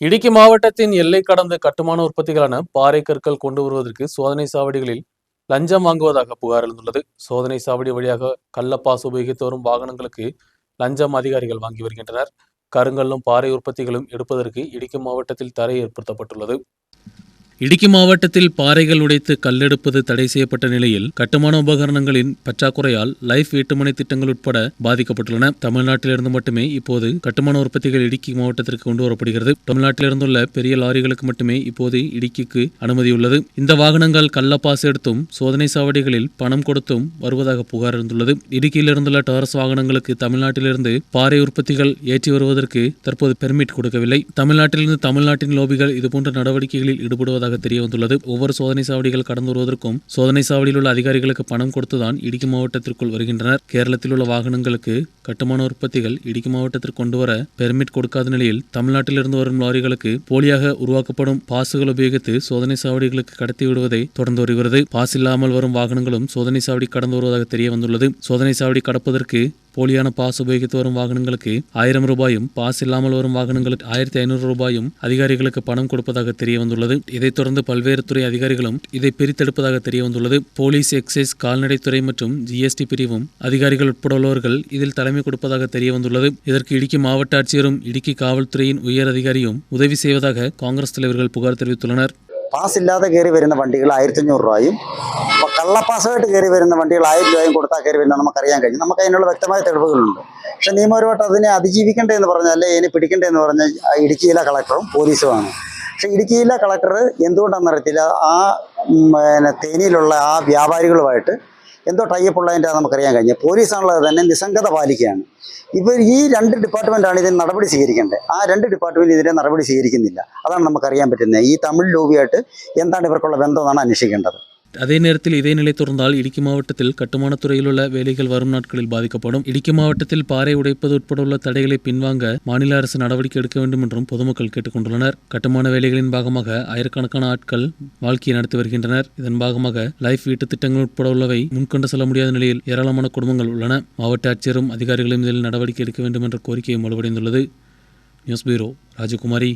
இடுக்கி மாவட்டத்தின் எல்லை கடந்த கட்டுமான உற்பத்திகளான பாறை கற்கள் கொண்டு வருவதற்கு சோதனை சாவடிகளில் லஞ்சம் வாங்குவதாக புகார் எழுந்துள்ளது. சோதனை சாவடி வழியாக கள்ளப்பாசு உபயோகித்து வரும் வாகனங்களுக்கு லஞ்சம் அதிகாரிகள் வாங்கி வருகின்றனர். கருங்கல்லும் பாறை உற்பத்திகளும் எடுப்பதற்கு இடுக்கி மாவட்டத்தில் தடை ஏற்படுத்தப்பட்டுள்ளது. இடுக்கி மாவட்டத்தில் பாறைகள் உடைத்து கல்லெடுப்பது தடை செய்யப்பட்ட நிலையில் கட்டுமான உபகரணங்களின் பற்றாக்குறையால் லைஃப் வீட்டுமனை திட்டங்கள் உட்பட பாதிக்கப்பட்டுள்ளன. தமிழ்நாட்டிலிருந்து மட்டுமே இப்போது கட்டுமான உற்பத்திகள் இடுக்கி மாவட்டத்திற்கு கொண்டு வரப்படுகிறது. தமிழ்நாட்டிலிருந்துள்ள பெரிய லாரிகளுக்கு மட்டுமே இப்போது இடுக்கிக்கு அனுமதி உள்ளது இந்த வாகனங்கள் கள்ளப்பாசு எடுத்தும் சோதனை சாவடிகளில் பணம் கொடுத்தும் வருவதாக புகார் இருந்துள்ளது இடுக்கியில் இருந்துள்ள டாரஸ் வாகனங்களுக்கு தமிழ்நாட்டிலிருந்து பாறை உற்பத்திகள் ஏற்றி வருவதற்கு தற்போது பெர்மிட் கொடுக்கவில்லை. தமிழ்நாட்டிலிருந்து தமிழ்நாட்டின் லோபிகள் இதுபோன்ற நடவடிக்கைகளில் ஈடுபடுவதாக தெரிய வந்துள்ளது ஒவ்வொரு சோதனை சாவடிகள் கடந்து வருவதற்கும் சோதனை சாவடியில் உள்ள அதிகாரிகளுக்கு பணம் கொடுத்துதான் இடுக்கி மாவட்டத்திற்குள் வருகின்றனர். கேரளத்தில் உள்ள வாகனங்களுக்கு கட்டுமான உற்பத்திகள் இடுக்கி மாவட்டத்திற்கு கொண்டு வர பெர்மிட் கொடுக்காத நிலையில் தமிழ்நாட்டிலிருந்து வரும் லாரிகளுக்கு போலியாக உருவாக்கப்படும் பாசுகள் உபயோகித்து சோதனை சாவடிகளுக்கு கடத்தி விடுவதை தொடர்ந்து வருகிறது. பாஸ் இல்லாமல் வரும் வாகனங்களும் சோதனை சாவடி கடந்து வருவதாக தெரிய வந்துள்ளது சோதனை சாவடி கடப்பதற்கு போலியான பாஸ் உபயோகித்து வரும் வாகனங்களுக்கு ஆயிரம் ரூபாயும் பாஸ் இல்லாமல் வரும் வாகனங்களுக்கு ஆயிரத்தி ஐநூறு ரூபாயும் அதிகாரிகளுக்கு பணம் கொடுப்பதாக தெரிய வந்துள்ளது இதைத் தொடர்ந்து பல்வேறு துறை அதிகாரிகளும் இதை பிரித்தெடுப்பதாக தெரிய வந்துள்ளது போலீஸ் எக்ஸைஸ் கால்நடைத்துறை மற்றும் ஜிஎஸ்டி பிரிவும் அதிகாரிகள் உட்பட உள்ளவர்கள் இதில் தலைமை கொடுப்பதாக தெரிய வந்துள்ளது இதற்கு இடுக்கி மாவட்ட ஆட்சியரும் இடுக்கி காவல்துறையின் உயர் அதிகாரியும் உதவி செய்வதாக காங்கிரஸ் தலைவர்கள் புகார் தெரிவித்துள்ளனர். പാസ് ഇല്ലാതെ കയറി വരുന്ന വണ്ടികൾ ആയിരത്തി അഞ്ഞൂറ് രൂപയും. അപ്പൊ കള്ളപ്പാസായിട്ട് കയറി വരുന്ന വണ്ടികൾ ആയിരം രൂപയും കൊടുത്താൽ കയറി വരുന്ന നമുക്കറിയാൻ കഴിഞ്ഞു. നമുക്ക് അതിനുള്ള വ്യക്തമായ തെളിവുകളുണ്ട്. പക്ഷെ നിയമപരമായിട്ട് അതിനെ അതിജീവിക്കണ്ടേ എന്ന് പറഞ്ഞാൽ ഇതിനെ പിടിക്കണ്ടേ എന്ന് പറഞ്ഞാൽ ഇടുക്കി ഇടുക്കിയിലെ കളക്ടറും പോലീസുമാണ്. പക്ഷെ ഇടുക്കിയിലെ കളക്ടർ എന്തുകൊണ്ടാണെന്ന് അറിയത്തില്ല? ആ പിന്നെ തേനിയിലുള്ള ആ വ്യാപാരികളുമായിട്ട് എന്തോ ടൈപ്പ് ഉള്ളതിന്റെ നമുക്കറിയാൻ കഴിഞ്ഞു. പോലീസാണുള്ളത് തന്നെ നിസ്സംഗത പാലിക്കുകയാണ്. ഇവർ ഈ രണ്ട് ഡിപ്പാർട്ട്മെന്റാണ് ഇതിന് നടപടി സ്വീകരിക്കേണ്ടത്. ആ രണ്ട് ഡിപ്പാർട്ട്മെന്റ് ഇതിനെ നടപടി സ്വീകരിക്കുന്നില്ല. അതാണ് നമുക്കറിയാൻ പറ്റുന്നത്. ഈ തമിഴ് ലോബിയായിട്ട് എന്താണ് ഇവർക്കുള്ള ബന്ധമെന്നാണ് അന്വേഷിക്കേണ്ടത്. அதே நேரத்தில் இதே நிலை தொடர்ந்தால் இடுக்கி மாவட்டத்தில் கட்டுமான துறையில் உள்ள வேலைகள் வரும் நாட்களில் பாதிக்கப்படும். இடுக்கி மாவட்டத்தில் பாறை உடைப்பது உட்பட உள்ள தடைகளை பின்வாங்க மாநில அரசு நடவடிக்கை எடுக்க வேண்டும் என்றும் பொதுமக்கள் கேட்டுக்கொண்டுள்ளனர். கட்டுமான வேலைகளின் பாகமாக ஆயிரக்கணக்கான ஆட்கள் வாழ்க்கையை நடத்தி வருகின்றனர். இதன் பாகமாக லைஃப் வீட்டு திட்டங்கள் உட்பட உள்ளவை முன்கொண்டு செல்ல முடியாத நிலையில் ஏராளமான குடும்பங்கள் உள்ளன. மாவட்ட ஆட்சியரும் அதிகாரிகளும் இதில் நடவடிக்கை எடுக்க வேண்டும் என்ற கோரிக்கையும் வலுவடைந்துள்ளது. நியூஸ் பியூரோ ராஜகுமாரி.